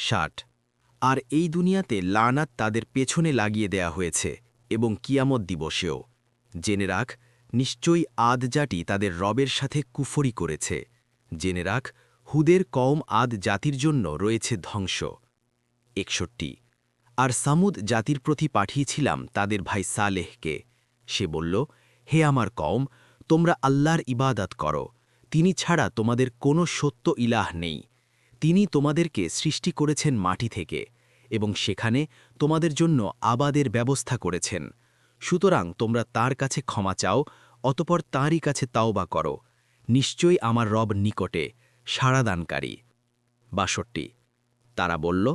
ষাট। আর এই দুনিয়াতে লানাত তাদের পেছনে লাগিয়ে দেয়া হয়েছে এবং কিয়ামত দিবসেও। জেনে রাখ, নিশ্চয়ই আদ জাতি তাদের রবের সাথে কুফরি করেছে। জেনে রাখ, হুদের কম আদ জাতির জন্য রয়েছে ধ্বংস। একষট্টি। আর সামুদ জাতির প্রতি পাঠিয়েছিলাম তাদের ভাই সালেহকে। সে বলল, হে আমার কম তোমরা আল্লাহর ইবাদত করো। তিনি ছাড়া তোমাদের কোনো সত্য ইলাহ নেই। তিনি তোমাদেরকে সৃষ্টি করেছেন মাটি থেকে এবং সেখানে তোমাদের জন্য আবাদের ব্যবস্থা করেছেন। সুতরাং তোমরা তার কাছে ক্ষমা চাও, অতপর তাঁরই কাছে তাওবা করো। নিশ্চয়ই আমার রব নিকটে সাড়াদানকারী বাষট্টি। তারা বলল,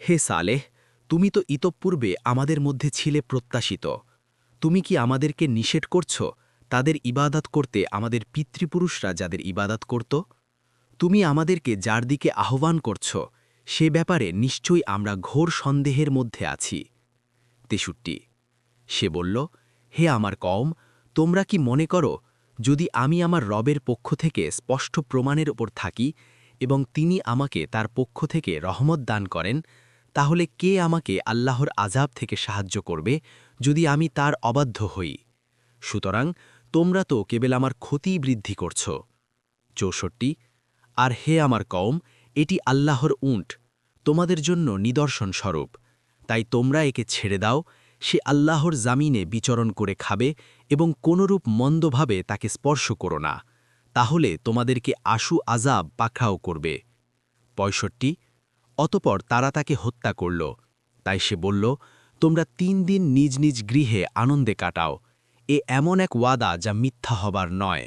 হে সালেহ, তুমি তো ইতপূর্বে আমাদের মধ্যে ছিলে প্রত্যাশিত। তুমি কি আমাদেরকে নিষেধ করছ? তাদের ইবাদত করতে আমাদের পিতৃপুরুষরা যাদের ইবাদত করত তুমি আমাদেরকে যার দিকে আহ্বান করছ, সে ব্যাপারে নিশ্চয়ই আমরা ঘোর সন্দেহের মধ্যে আছি। তেষট্টি। সে বলল, হে আমার কম তোমরা কি মনে করো, যদি আমি আমার রবের পক্ষ থেকে স্পষ্ট প্রমাণের ওপর থাকি এবং তিনি আমাকে তার পক্ষ থেকে রহমত দান করেন, তাহলে কে আমাকে আল্লাহর আজাব থেকে সাহায্য করবে যদি আমি তার অবাধ্য হই? সুতরাং তোমরা তো কেবল আমার ক্ষতিই বৃদ্ধি করছ। চৌষট্টি। আর হে আমার কওম, এটি আল্লাহর উঁট, তোমাদের জন্য নিদর্শন স্বরূপ। তাই তোমরা একে ছেড়ে দাও, সে আল্লাহর জামিনে বিচরণ করে খাবে এবং কোনরূপ মন্দভাবে তাকে স্পর্শ করো না, তাহলে তোমাদেরকে আশু আজাব পাখাও করবে। পঁয়ষট্টি, অতপর তারা তাকে হত্যা করল। তাই সে বলল, তোমরা তিন দিন নিজ নিজ গৃহে আনন্দে কাটাও, এ এমন এক ওয়াদা যা মিথ্যা হবার নয়।